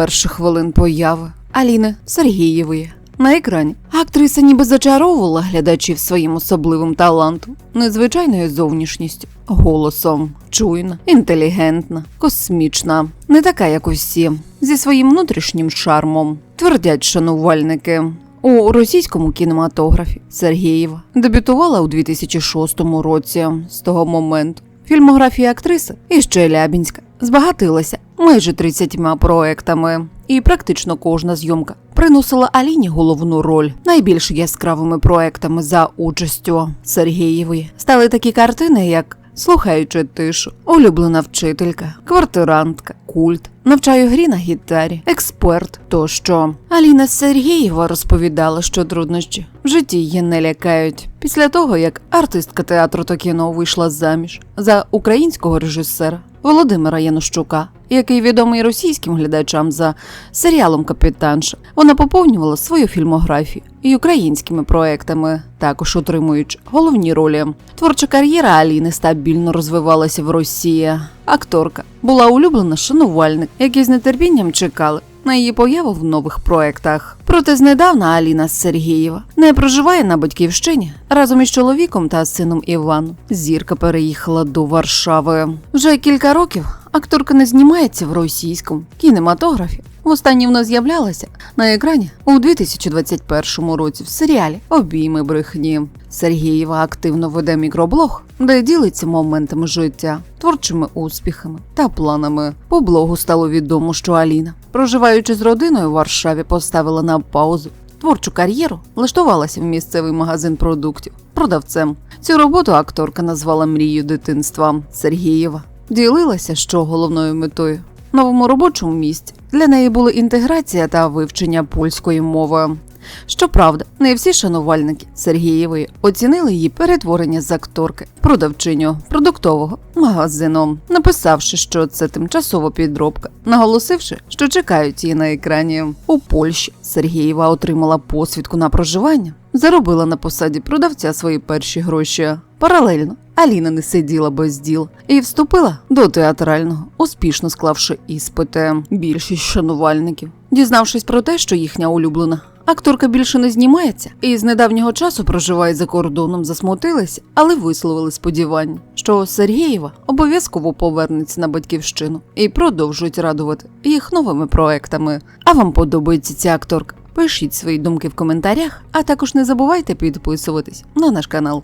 перших хвилин появи Аліни Сергієвої. На екрані актриса ніби зачаровувала глядачів своїм особливим талантом, незвичайною зовнішністю, голосом, чуйна, інтелігентна, космічна, не така, як усі, зі своїм внутрішнім шармом, твердять шанувальники. У російському кінематографі Сергієва дебютувала у 2006 році. З того моменту фільмографія актриси із Челябінська збагатилася майже 30 проектами, і практично кожна зйомка приносила Аліні головну роль. Найбільш яскравими проектами за участю Сергієвої стали такі картини, як Слухаючи тишу, улюблена вчителька, квартирантка, культ, навчаю грі на гітарі, експерт тощо. Аліна Сергієва розповідала, що труднощі в житті її не лякають. Після того, як артистка театру та кіно вийшла заміж за українського режисера Володимира Янущука, який відомий російським глядачам за серіалом Капітанша, вона поповнювала свою фільмографію і українськими проектами, також отримуючи головні ролі. Творча кар'єра Аліни стабільно розвивалася в Росії. Акторка була улюблена шанувальник, які з нетерпінням чекали. На її появу в нових проектах. Проте знедавна Аліна Сергієва не проживає на батьківщині разом із чоловіком та сином Іваном. Зірка переїхала до Варшави. Вже кілька років акторка не знімається в російському кінематографі. Востаннє вона з'являлася на екрані у 2021 році в серіалі Обійми брехні. Сергієва активно веде мікроблог, де ділиться моментами життя, творчими успіхами та планами. По блогу стало відомо, що Аліна, проживаючи з родиною в Варшаві, поставила на паузу творчу кар'єру, влаштувалася в місцевий магазин продуктів продавцем. Цю роботу акторка назвала мрією дитинства Сергієва. Ділилася, що головною метою новому робочому місці для неї були інтеграція та вивчення польської мови. Щоправда, не всі шанувальники Сергієвої оцінили її перетворення з акторки продавчиню продуктового магазину, написавши, що це тимчасова підробка, наголосивши, що чекають її на екрані. У Польщі Сергієва отримала посвідку на проживання, заробила на посаді продавця свої перші гроші. Паралельно Аліна не сиділа без діл і вступила до театрального, успішно склавши іспити. Більшість шанувальників, дізнавшись про те, що їхня улюблена акторка більше не знімається і з недавнього часу проживає за кордоном, засмутилися, але висловили сподівання, що Сергієва обов'язково повернеться на батьківщину і продовжують радувати їх новими проектами. А вам подобається ця акторка? Пишіть свої думки в коментарях, а також не забувайте підписуватись на наш канал.